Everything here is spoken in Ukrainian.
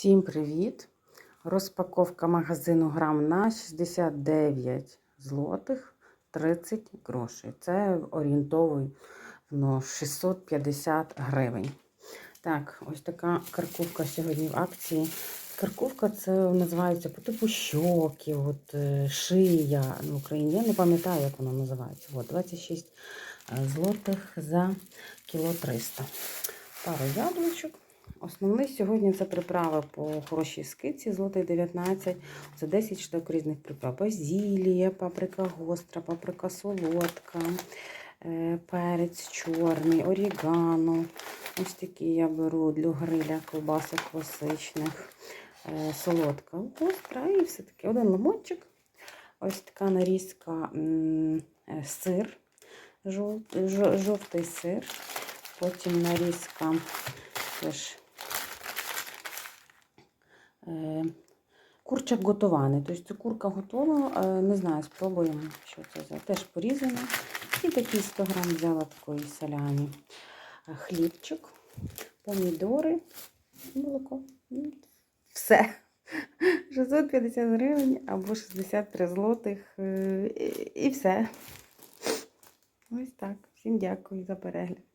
Всім привіт! Розпаковка магазину грам на 69 злотих 30 грошей. Це орієнтовно 650 гривень. Так, ось така каркувка сьогодні в акції. Каркувка це називається по типу щоки, от, е, шия в Україні. Я не пам'ятаю, як воно називається. От, 26 злотих за кіло 300. Пару яблучок. Основний сьогодні це приправи по хорошій скидці, злотий 19. Це 10 штук різних приправ. Базілія, паприка гостра, паприка солодка, е, перець чорний, орігано. Ось такі я беру для гриля ковбасок класичних. Е, Солодка, гостра і все таки. Один лимончик. Ось така нарізка е, сир, жовтий сир. Потім нарізка теж Е, Курчак готований. Тобто це курка готова, е, не знаю, спробуємо, що це за. Теж порізано. І такий 100 грам взяла такої саляні. Е, Хлібчик, помідори, молоко. Все. 650 гривень або 63 злотих. І все. Ось так. Всім дякую за перегляд.